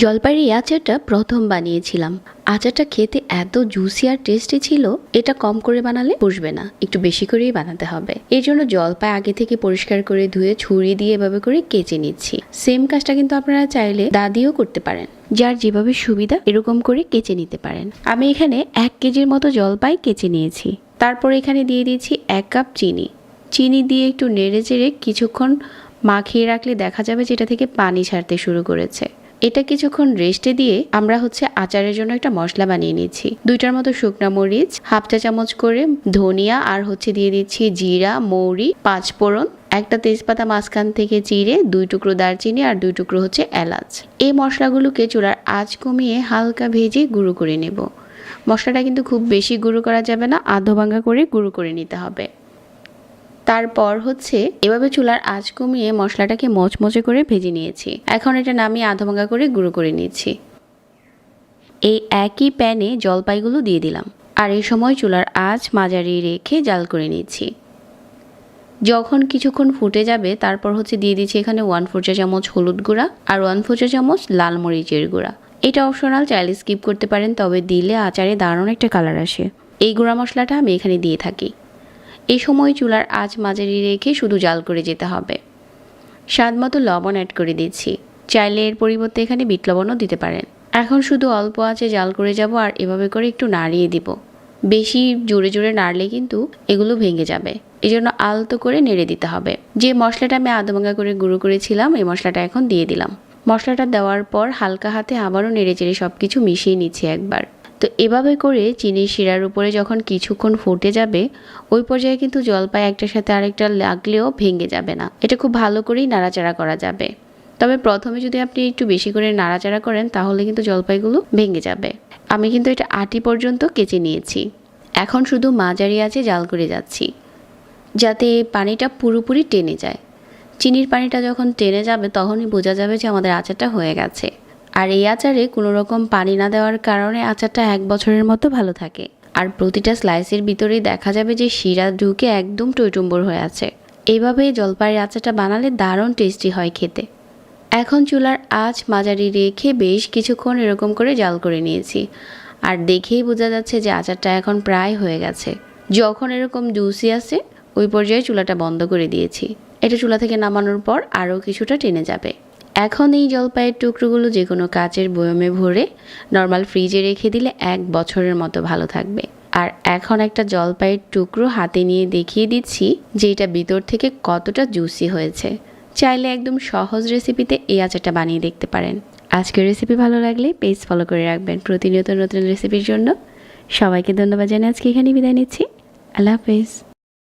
জলপাইয়ের এই আচারটা প্রথম বানিয়েছিলাম। আচারটা খেতে এত জুসি আর টেস্টি ছিল, এটা কম করে বানালে বসবে না, একটু বেশি করেই বানাতে হবে। এই জন্য জলপাই আগে থেকে পরিষ্কার করে ধুয়ে, ছুরি দিয়ে এভাবে করে কেচে নিচ্ছি। সেম কাজটা কিন্তু আপনারা চাইলে দাদিও করতে পারেন। যার যেভাবে সুবিধা, এরকম করে কেচে নিতে পারেন। আমি এখানে এক কেজির মতো জলপাই কেচে নিয়েছি। তারপর এখানে দিয়ে দিয়েছি এক কাপ চিনি। চিনি দিয়ে একটু নেড়ে চেড়ে কিছুক্ষণ মাখিয়ে রাখলে দেখা যাবে যেটা থেকে পানি ছাড়তে শুরু করেছে। এটা কিছুক্ষণ রেস্টে দিয়ে আমরা হচ্ছে আচারের জন্য একটা মশলা বানিয়ে নিচ্ছি দুইটার মতো শুকনো মরিচ, হাফ চা চামচ করে ধনিয়া আর হচ্ছে দিয়ে দিচ্ছি জিরা, মৌরি, পাঁচ ফোড়ন, একটা তেজপাতা মাঝখান থেকে চিড়ে দুই টুকরো দারচিনি আর দুই টুকরো হচ্ছে এলাচ। এই মশলাগুলোকে চুলার আঁচ কমিয়ে হালকা ভেজে গুঁড়ো করে নেব। মশলাটা কিন্তু খুব বেশি গুঁড়ো করা যাবে না, আধো ভাঙা করে গুঁড়ো করে নিতে হবে। তারপর হচ্ছে এভাবে চুলার আঁচ কমিয়ে মশলাটাকে মচমচে করে ভেজে নিয়েছি। এখন এটা নামিয়ে আধা ভাঙা করে গুঁড়ো করে নিচ্ছি। এই একই প্যানে জলপাইগুলো দিয়ে দিলাম। আর এই সময় চুলার আঁচ মাঝারি রেখে জাল করে নিচ্ছি। যখন কিছুক্ষণ ফুটে যাবে, তারপর হচ্ছে দিয়ে দিচ্ছি এখানে ওয়ান ফোর চা চামচ হলুদ গুঁড়া আর ওয়ান ফোর চা চামচ লাল মরিচের গুঁড়া। এটা অপশনাল চাইলে স্কিপ করতে পারেন, তবে দিলে আচারে দারুণ একটা কালার আসে। এই গুঁড়া মশলাটা আমি এখানে দিয়ে থাকি। এই সময় চুলার আঁচ মাঝারি রেখে শুধু জাল করে যেতে হবে। স্বাদ মতো লবণ অ্যাড করে দিচ্ছি। চাইলে এর পরিবর্তে এখানে বিট লবণও দিতে পারেন। এখন শুধু অল্প আঁচে জাল করে যাব আর এভাবে করে একটু নাড়িয়ে দিব। বেশি জোরে জোরে নাড়লে কিন্তু এগুলো ভেঙে যাবে। এই জন্য আলতো করে নেড়ে দিতে হবে। যে মশলাটা আমি আদমাঙ্গা করে গুঁড়ো করেছিলাম, এই মশলাটা এখন দিয়ে দিলাম। মশলাটা দেওয়ার পর হালকা হাতে আবারও নেড়ে চেড়ে সব কিছু মিশিয়ে নিচ্ছি একবার। তো এভাবে করে চিনির শিরার উপরে যখন কিছুক্ষণ ফুটে যাবে, ওই পর্যায়ে কিন্তু জলপাই একটার সাথে আরেকটা লাগলেও ভেঙে যাবে না। এটা খুব ভালো করেই নাড়াচাড়া করা যাবে। তবে প্রথমে যদি আপনি একটু বেশি করে নাড়াচাড়া করেন, তাহলে কিন্তু জলপাইগুলো ভেঙে যাবে। আমি কিন্তু এটা আটি পর্যন্ত কেচে নিয়েছি। এখন শুধু মাঝারি আছে জাল করে যাচ্ছি, যাতে পানিটা পুরোপুরি টেনে যায়। চিনির পানিটা যখন টেনে যাবে, তখনই বোঝা যাবে যে আমাদের আচারটা হয়ে গেছে। আর এই আচারে কোনো রকম পানি না দেওয়ার কারণে আচারটা এক বছরের মতো ভালো থাকে। আর প্রতিটা স্লাইসের ভিতরেই দেখা যাবে যে শিরা ঢুকে একদম টইটুম্বর হয়ে আছে। এইভাবে জলপাইয়ের আচারটা বানালে দারুণ টেস্টি হয় খেতে। এখন চুলার আঁচ মাঝারি রেখে বেশ কিছুক্ষণ এরকম করে জাল করে নিয়েছি। আর দেখেই বোঝা যাচ্ছে যে আচারটা এখন প্রায় হয়ে গেছে। যখন এরকম জুসি আছে ওই পর্যায়ে চুলাটা বন্ধ করে দিয়েছি। এটা চুলা থেকে নামানোর পর আরও কিছুটা টেনে যাবে। এখন এই জলপাইয়ের টুকরোগুলো যে কোনো কাচের বয়মে ভরে নর্মাল ফ্রিজে রেখে দিলে এক বছরের মতো ভালো থাকবে। আর এখন একটা জলপাইয়ের টুকরো হাতে নিয়ে দেখিয়ে দিচ্ছি যে এটা ভিতর থেকে কতটা জুসি হয়েছে। চাইলে একদম সহজ রেসিপিতে এই আচারটা বানিয়ে দেখতে পারেন। আজকের রেসিপি ভালো লাগলে পেজ ফলো করে রাখবেন প্রতিনিয়ত নতুন রেসিপির জন্য। সবাইকে ধন্যবাদ জানিয়ে আজকে এখানে বিদায় নিচ্ছি। আল্লাহ হাফেজ।